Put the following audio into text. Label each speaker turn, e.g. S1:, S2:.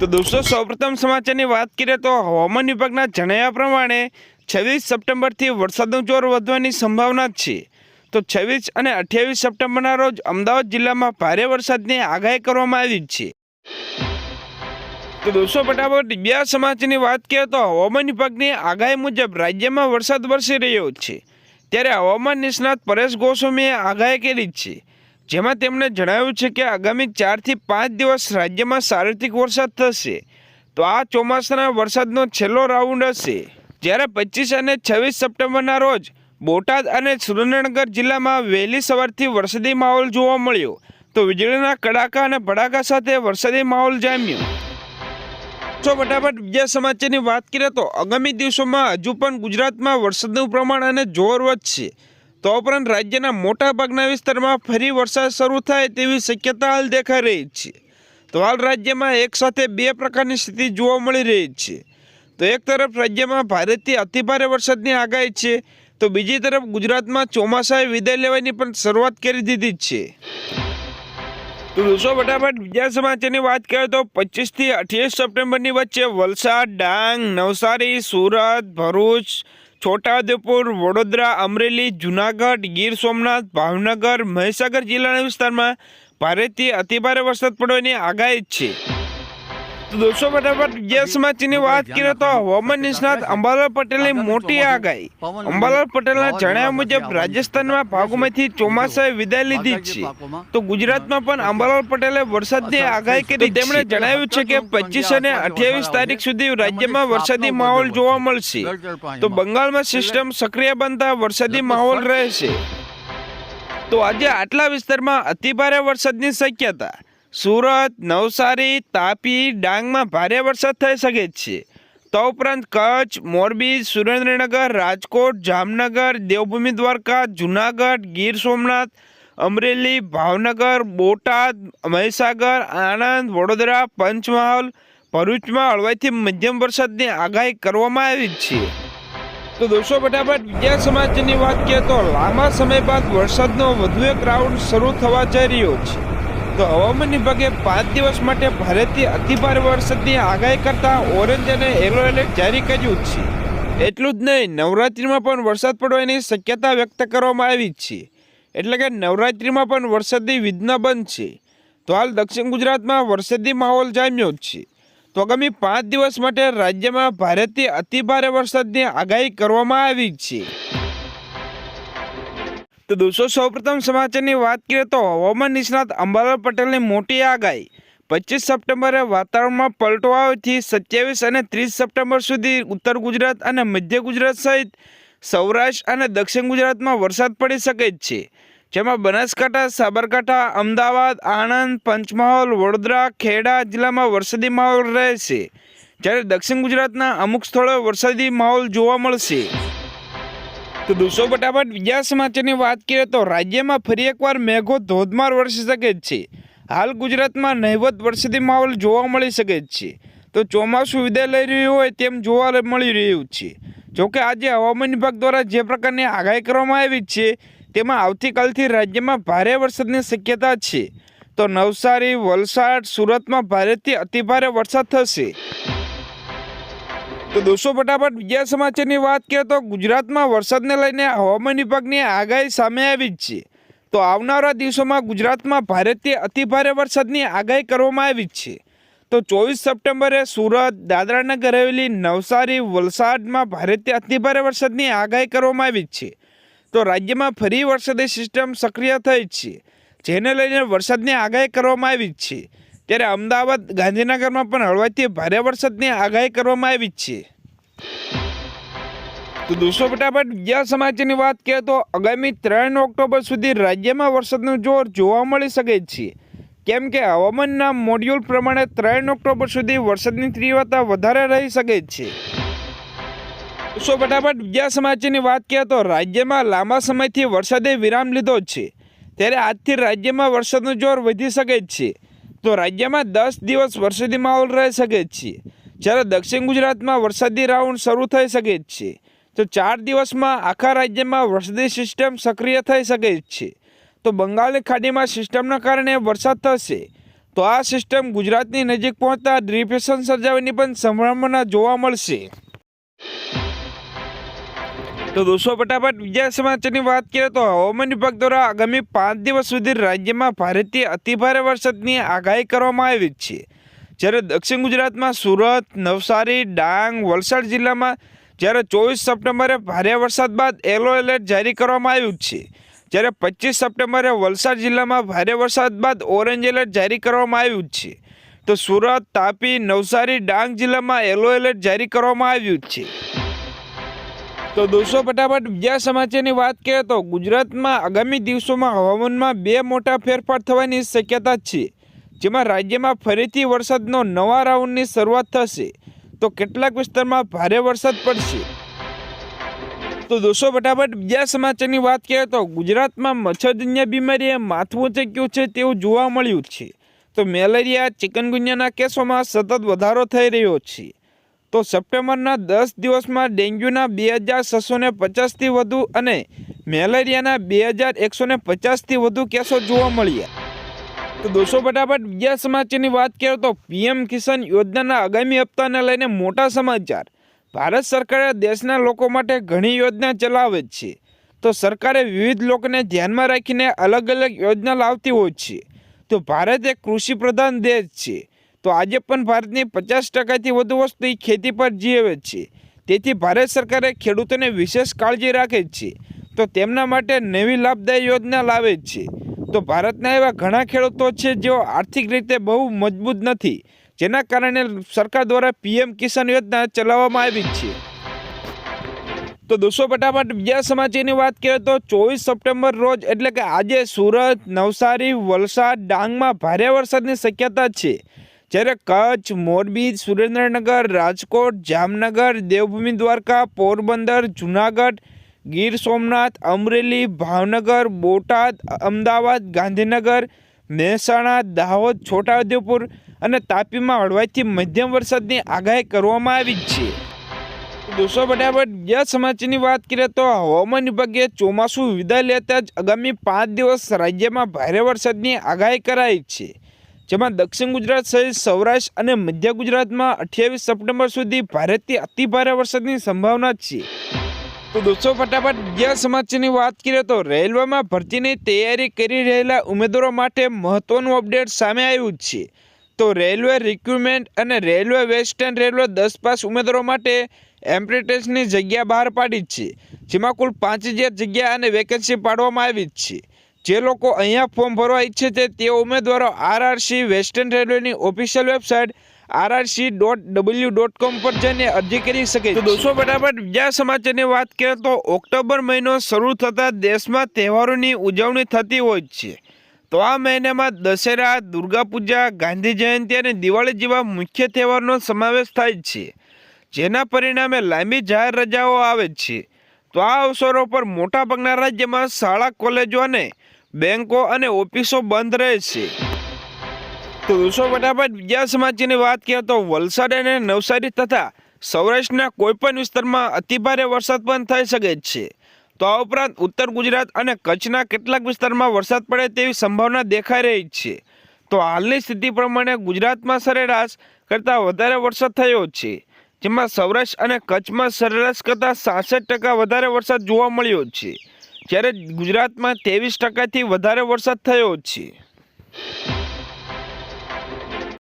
S1: તો દોસ્તો, સૌપ્રથમ સમાચારની વાત કરીએ તો હવામાન વિભાગના જણાવ્યા પ્રમાણે છવ્વીસ સપ્ટેમ્બરથી વરસાદનું જોર વધવાની સંભાવના છે. તો છવ્વીસ અને અઠ્યાવીસ સપ્ટેમ્બરના રોજ અમદાવાદ જિલ્લામાં ભારે વરસાદની આગાહી કરવામાં આવી છે. તો દોસ્તો, ફટાફટ બીજા સમાચારની વાત કરીએ તો હવામાન વિભાગની આગાહી મુજબ રાજ્યમાં વરસાદ વરસી રહ્યો છે. ત્યારે હવામાન નિષ્ણાત પરેશ ગોસ્વામીએ આગાહી કરી છે. જેમાં તેમણે જણાવ્યું છે કે આગામી ચારથી પાંચ દિવસ રાજ્યમાં સાર્વત્રિક વરસાદ થશે. તો આ ચોમાસાના વરસાદનો છેલ્લો રાઉન્ડ હશે. જ્યારે પચીસ અને છવ્વીસ સપ્ટેમ્બરના રોજ બોટાદ અને સુરેન્દ્રનગર જિલ્લામાં વહેલી સવારથી વરસાદી માહોલ જોવા મળ્યો. તો વીજળીના કડાકા અને ભડાકા સાથે વરસાદી માહોલ જામ્યો. તો ફટાફટ બીજા સમાચારની વાત કરીએ તો આગામી દિવસોમાં હજુ પણ ગુજરાતમાં વરસાદનું પ્રમાણ અને જોર વધશે. તો ઉપરાંત રાજ્યના મોટા ભાગના વિસ્તારમાં ફરી વરસાદ શરૂ થાય તેવી શક્યતા હાલ દેખાઈ રહી છે. તો હાલ રાજ્યમાં એક સાથે બે પ્રકારની સ્થિતિ જોવા મળી રહી છે. તો એક તરફ રાજ્યમાં ભારેથી અતિભારે વરસાદની આગાહી છે. તો બીજી તરફ ગુજરાતમાં ચોમાસાએ વિદાય લેવાની પણ શરૂઆત કરી દીધી છે. તો દોસ્તો ફટાફટ બીજા સમાચારની વાત કરીએ તો પચીસથી અઠ્યાવીસ સપ્ટેમ્બરની વચ્ચે વલસાડ, ડાંગ, નવસારી, સુરત, ભરૂચ છોટાઉદેપુર, વડોદરા, અમરેલી, જુનાગઢ, ગીર સોમનાથ, ભાવનગર, મહીસાગર જિલ્લાના વિસ્તારમાં ભારેથી અતિભારે વરસાદ પડવાની આગાહી છે. દોસ્તો ફટાફટ સમાચારની વાત કરીએ તો હવામાન નિષ્ણાત અંબાલાલ પટેલની મોટી આગાહી. અંબાલાલ પટેલના જણાવ્યા મુજબ રાજસ્થાનના ભાગોમાંથી ચોમાસાએ વિદાય લીધી છે તો ગુજરાતમાં પણ અંબાલાલ પટેલે વરસાદની આગાહી કરી. તેમણે જણાવ્યું છે કે પચીસ અને અઠ્યાવીસ તારીખ સુધી રાજ્યમાં વરસાદી માહોલ જોવા મળશે. તો બંગાળમાં સિસ્ટમ સક્રિય બનતા વરસાદી માહોલ રહેશે. તો આજે આટલા વિસ્તારમાં અતિભારે વરસાદની શક્યતા. સુરત, નવસારી, તાપી, ડાંગમાં ભારે વરસાદ થઈ શકે છે. તો ઉપરાંત કચ્છ, મોરબી, સુરેન્દ્રનગર, રાજકોટ, જામનગર, દેવભૂમિ દ્વારકા, જુનાગઢ, ગીર સોમનાથ, અમરેલી, ભાવનગર, બોટાદ, મહીસાગર, આણંદ, વડોદરા, પંચમહાલ, ભરૂચમાં હળવાઈથી મધ્યમ વરસાદની આગાહી કરવામાં આવી છે. તો દોસ્તો, ફટાફટ બીજા સમાચારની વાત કરીએ તો લાંબા સમય બાદ વરસાદનો વધુ એક રાઉન્ડ શરૂ થવા જઈ રહ્યો છે. તો હવામાન વિભાગે પાંચ દિવસ માટે ભારેથી અતિભારે વરસાદની આગાહી કરતા ઓરેન્જ અને યલો એલર્ટ જારી કર્યું છે. એટલું જ નહીં, નવરાત્રિમાં પણ વરસાદ પડવાની શક્યતા વ્યક્ત કરવામાં આવી છે. એટલે કે નવરાત્રિમાં પણ વરસાદી બંધ છે. તો હાલ દક્ષિણ ગુજરાતમાં વરસાદી માહોલ જામ્યો જ છે. તો આગામી પાંચ દિવસ માટે રાજ્યમાં ભારેથી અતિભારે વરસાદની આગાહી કરવામાં આવી છે. તો દોસ્તો, સૌપ્રથમ સમાચારની વાત કરીએ તો હવામાન નિષ્ણાત અંબાલાલ પટેલની મોટી આગાહી. પચીસ સપ્ટેમ્બરે વાતાવરણમાં પલટો આવવાથી સત્યાવીસ અને ત્રીસ સપ્ટેમ્બર સુધી ઉત્તર ગુજરાત અને મધ્ય ગુજરાત સહિત સૌરાષ્ટ્ર અને દક્ષિણ ગુજરાતમાં વરસાદ પડી શકે જ છે. જેમાં બનાસકાંઠા, સાબરકાંઠા, અમદાવાદ, આણંદ, પંચમહાલ, વડોદરા, ખેડા જિલ્લામાં વરસાદી માહોલ રહેશે જ્યારે દક્ષિણ ગુજરાતના અમુક સ્થળોએ વરસાદી માહોલ જોવા મળશે. તો દોસ્તો, ફટાફટ બીજા સમાચારની વાત કરીએ તો રાજ્યમાં ફરી એકવાર મેઘો ધોધમાર વરસી શકે છે. હાલ ગુજરાતમાં નહિવત વરસાદી માહોલ જોવા મળી શકે છે. તો ચોમાસું વિદાય લઈ રહ્યું હોય તેમ જોવા મળી રહ્યું છે. જોકે આજે હવામાન વિભાગ દ્વારા જે પ્રકારની આગાહી કરવામાં આવી છે, તેમાં આવતીકાલથી રાજ્યમાં ભારે વરસાદની શક્યતા છે. તો નવસારી, વલસાડ, સુરતમાં ભારેથી અતિભારે વરસાદ થશે. તો દોસ્તો, ફટાફટ બીજા સમાચારની વાત કરીએ તો ગુજરાતમાં વરસાદને લઈને હવામાન વિભાગની આગાહી સામે આવી જ છે. તો આવનારા દિવસોમાં ગુજરાતમાં ભારેથી અતિભારે વરસાદની આગાહી કરવામાં આવી જ છે. તો ચોવીસ સપ્ટેમ્બરે સુરત દાદરાનગર હવેલી નવસારી, વલસાડમાં ભારેથી અતિભારે વરસાદની આગાહી કરવામાં આવી જ છે. તો રાજ્યમાં ફરી વરસાદી સિસ્ટમ સક્રિય થઈ છે, જેને લઈને વરસાદની આગાહી કરવામાં આવી જ છે. ત્યારે અમદાવાદ ગાંધીનગરમાં પણ હળવાથી ભારે વરસાદની આગાહી કરવામાં આવી છે. તો દોસ્તો ફટાફટ બીજા સમાચારની વાત કરીએ તો આગામી ત્રણ ઓક્ટોબર સુધી રાજ્યમાં વરસાદનું જોર જોવા મળી શકે છે. કેમ કે હવામાનના મોડ્યુલ પ્રમાણે ત્રણ ઓક્ટોબર સુધી વરસાદની તીવ્રતા વધારે રહી શકે છે. દોસ્તો ફટાફટ બીજા સમાચારની વાત કરીએ તો રાજ્યમાં લાંબા સમયથી વરસાદે વિરામ લીધો છે. ત્યારે આજથી રાજ્યમાં વરસાદનું જોર વધી શકે છે. તો રાજ્યમાં દસ દિવસ વરસાદી માહોલ રહી શકે છે. જ્યારે દક્ષિણ ગુજરાતમાં વરસાદી રાઉન્ડ શરૂ થઈ શકે છે. તો ચાર દિવસમાં આખા રાજ્યમાં વરસાદી સિસ્ટમ સક્રિય થઈ શકે છે. તો બંગાળની ખાડીમાં સિસ્ટમના કારણે વરસાદ થશે. તો આ સિસ્ટમ ગુજરાતની નજીક પહોંચતા ડિપ્રેશન સર્જાવાની પણ સંભાવના જોવા મળશે. તો દોસ્તો, ફટાફટ બીજા સમાચારની વાત કરીએ તો હવામાન વિભાગ દ્વારા આગામી પાંચ દિવસ સુધી રાજ્યમાં ભારેથી અતિભારે વરસાદની આગાહી કરવામાં આવી છે. જ્યારે દક્ષિણ ગુજરાતમાં સુરત, નવસારી, ડાંગ, વલસાડ જિલ્લામાં જ્યારે ચોવીસ સપ્ટેમ્બરે ભારે વરસાદ બાદ યલો એલર્ટ જારી કરવામાં આવ્યું છે. જ્યારે પચીસ સપ્ટેમ્બરે વલસાડ જિલ્લામાં ભારે વરસાદ બાદ ઓરેન્જ એલર્ટ જારી કરવામાં આવ્યું છે. તો સુરત, તાપી, નવસારી, ડાંગ જિલ્લામાં યલો એલર્ટ જારી કરવામાં આવ્યું છે. તો દોસ્તો, ફટાફટ બીજા સમાચારની વાત કરીએ તો ગુજરાતમાં આગામી દિવસોમાં હવામાનમાં બે મોટા ફેરફાર થવાની શક્યતા છે. જેમાં રાજ્યમાં ફરીથી વરસાદનો નવા રાઉન્ડની શરૂઆત થશે. તો કેટલાક વિસ્તારમાં ભારે વરસાદ પડશે. તો દોસ્તો, ફટાફટ બીજા સમાચારની વાત કરીએ તો ગુજરાતમાં મચ્છરજન્ય બીમારીએ માથું ચેક્યું છે તેવું જોવા મળ્યું છે. તો મેલેરિયા, ચિકનગુનિયાના કેસોમાં સતત વધારો થઈ રહ્યો છે. તો સપ્ટેમ્બરના દસ દિવસમાં ડેન્ગ્યુના બે હજાર છસો ને પચાસથી વધુ અને મેલેરિયાના બે હજાર એકસો ને પચાસથી વધુ કેસો જોવા મળ્યા. તો દોસ્તો, ફટાફટ બીજા સમાચારની વાત કરીએ તો પીએમ કિસાન યોજનાના આગામી હપ્તાને લઈને મોટા સમાચાર. ભારત સરકારે દેશના લોકો માટે ઘણી યોજના ચલાવે છે. તો સરકારે વિવિધ લોકોને ધ્યાનમાં રાખીને અલગ અલગ યોજના લાવતી હોય છે. તો ભારત એક કૃષિ પ્રધાન દેશ છે. તો આજે પણ ભારતની પચાસ ટકાથી વધુ વસ્તુ ખેતી પર જીવે છે. તેથી ભારત સરકારે ખેડૂતોને વિશેષ કાળજી રાખે છે. તો તેમના માટે નવી લાભદાયી યોજના લાવે છે. તો ભારતના એવા ઘણા ખેડૂતો છે જેઓ આર્થિક રીતે બહુ મજબૂત નથી, જેના કારણે સરકાર દ્વારા પીએમ કિસાન યોજના ચલાવવામાં આવી છે. તો દોસ્તો, ફટાફટ બીજા સમાચારની વાત કરીએ તો ચોવીસ સપ્ટેમ્બર રોજ એટલે કે આજે સુરત, નવસારી, વલસાડ ડાંગમાં ભારે વરસાદની શક્યતા છે. જ્યારે કચ્છ, મોરબી, સુરેન્દ્રનગર, રાજકોટ, જામનગર, દેવભૂમિ દ્વારકા, પોરબંદર, જુનાગઢ, ગીર સોમનાથ, અમરેલી, ભાવનગર, બોટાદ, અમદાવાદ, ગાંધીનગર, મહેસાણા, દાહોદ, છોટાઉદેપુર અને તાપીમાં હળવાથી મધ્યમ વરસાદની આગાહી કરવામાં આવી છે. દોસ્તો બરાબર બીજા સમાચારની વાત કરીએ તો હવામાન વિભાગે ચોમાસું વિદાય લેતા જ આગામી પાંચ દિવસ રાજ્યમાં ભારે વરસાદની આગાહી કરાઈ છે. જેમાં દક્ષિણ ગુજરાત સહિત સૌરાષ્ટ્ર અને મધ્ય ગુજરાતમાં અઠ્યાવીસ સપ્ટેમ્બર સુધી ભારેથી અતિભારે વરસાદની સંભાવના છે. તો દોસ્તો, ફટાફટ બીજા સમાચારની વાત કરીએ તો રેલવેમાં ભરતીની તૈયારી કરી રહેલા ઉમેદવારો માટે મહત્વનું અપડેટ સામે આવ્યું છે. તો રેલવે રિક્રુટમેન્ટ અને રેલવે વેસ્ટર્ન રેલવે દસ પાસ ઉમેદવારો માટે એમ્પ્રેટેસની જગ્યા બહાર પાડી છે, જેમાં કુલ પાંચ હજાર જગ્યા અને વેકેન્સી પાડવામાં આવી છે. જે લોકો અહીંયા ફોર્મ ભરવા ઈચ્છે છે, તે ઉમેદવારો આરઆરસી વેસ્ટર્ન રેલવેની official website RRC dot W dot com પર જઈને અરજી કરી શકે તો દોસ્તો, ફટાફટ બીજા સમાચારની વાત કરીએ તો ઓક્ટોબર મહિનો શરૂ થતાં દેશમાં તહેવારોની ઉજવણી થતી હોય છે. તો આ મહિનામાં દશેરા, દુર્ગા પૂજા, ગાંધી જયંતિ અને દિવાળી જેવા મુખ્ય તહેવારનો સમાવેશ થાય છે. જેના પરિણામે લાંબી જાહેર રજાઓ આવે છે. તો આ અવસરો પર મોટાભાગના રાજ્યમાં શાળા, કોલેજો અને બેંકો અને ઓફિસો બંધ રહે છે. તો દોસ્તો ફટાફટ બીજા સમાચારની વાત કરીએ તો વલસાડ અને નવસારી તથા સૌરાષ્ટ્રના કોઈપણ વિસ્તારમાં અતિભારે વરસાદ પણ થઈ શકે છે. તો આ ઉપરાંત ઉત્તર ગુજરાત અને કચ્છના કેટલાક વિસ્તારમાં વરસાદ પડે તેવી સંભાવના દેખાઈ રહી છે. તો હાલની સ્થિતિ પ્રમાણે ગુજરાતમાં સરેરાશ કરતાં વધારે વરસાદ થયો છે. જેમાં સૌરાષ્ટ્ર અને કચ્છમાં સરેરાશ કરતાં સાસઠ ટકા વધારે વરસાદ જોવા મળ્યો છે. જ્યારે ગુજરાતમાં ત્રેવીસ ટકાથી વધારે વરસાદ થયો છે.